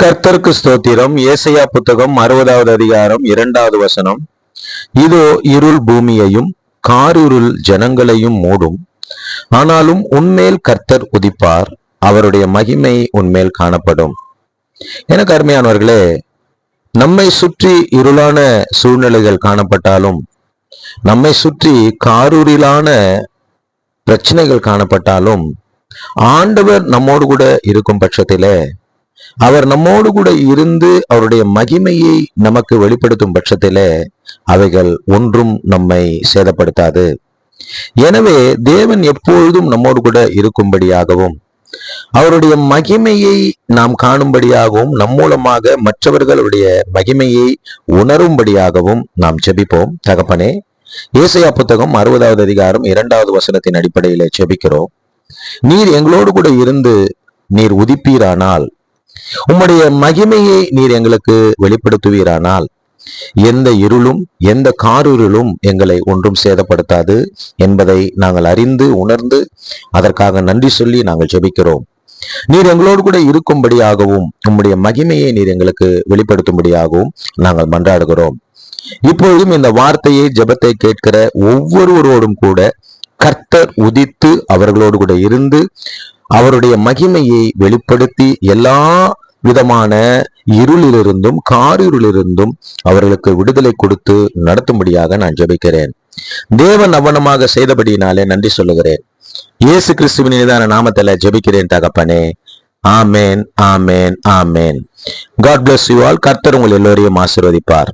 கர்த்தருக்கு ஸ்தோத்திரம். ஏசையா புத்தகம் அறுபதாவது அதிகாரம் இரண்டாவது வசனம். இதோ இருள் பூமியையும் காரிருள் ஜனங்களையும் மூடும். ஆனாலும் உன்மேல் கர்த்தர் உதிப்பார் அவருடைய மகிமை உன்மேல் காணப்படும். எனக்கு அருமையானவர்களே நம்மை சுற்றி இருளான சூழ்நிலைகள் காணப்பட்டாலும் நம்மை சுற்றி காரூரிலான பிரச்சனைகள் காணப்பட்டாலும் ஆண்டவர் நம்மோடு கூட இருக்கும் பட்சத்திலே அவர் நம்மோடு கூட இருந்து அவருடைய மகிமையை நமக்கு வெளிப்படுத்தும் பட்சத்திலே அவைகள் ஒன்றும் நம்மை சேதப்படுத்தாது. எனவே தேவன் எப்பொழுதும் நம்மோடு கூட இருக்கும்படியாகவும் அவருடைய மகிமையை நாம் காணும்படியாகவும் நம் மூலமாக மற்றவர்களுடைய மகிமையை உணரும்படியாகவும் நாம் ஜெபிப்போம் தகப்பனே ஏசையா புத்தகம் அறுபதாவது அதிகாரம் இரண்டாவது வசனத்தின் அடிப்படையிலே ஜெபிக்கிறோம் நீர் எங்களோடு கூட இருந்து நீர் உதிப்பீரானால் உம்முடைய மகிமையை நீர் எங்களுக்கு வெளிப்படுத்துவீரானால் எந்த இருளும் எந்த காரிருளும் எங்களை ஒன்றும் சேதப்படுத்தாது என்பதை நாங்கள் அறிந்து உணர்ந்து அதற்காக நன்றி சொல்லி நாங்கள் ஜெபிக்கிறோம். நீர் எங்களோடு கூட இருக்கும்படியாகவும் உம்முடைய மகிமையை நீர் எங்களுக்கு வெளிப்படுத்தும்படியாகவும் நாங்கள் மன்றாடுகிறோம். இப்பொழுதும் இந்த வார்த்தையை ஜெபத்தை கேட்கிற ஒவ்வொருவரோடும் கூட கர்த்தர் உதித்து அவர்களோடு கூட இருந்து அவருடைய மகிமையை வெளிப்படுத்தி எல்லா விதமான இருளிலிருந்தும் காரிருளிலிருந்தும் அவர்களுக்கு விடுதலை கொடுத்து நடத்தும்படியாக நான் ஜெபிக்கிறேன். தேவன் அவனமாக செய்தபடியினாலே நன்றி சொல்லுகிறேன். இயேசு கிறிஸ்துவின் நிதான நாமத்துல ஜெபிக்கிறேன் தகப்பனே. ஆமேன் ஆமேன் ஆமேன். காட் பிளஸ் யூ ஆல் கர்த்தர் உங்கள் எல்லோரையும் ஆசிர்வதிப்பார்.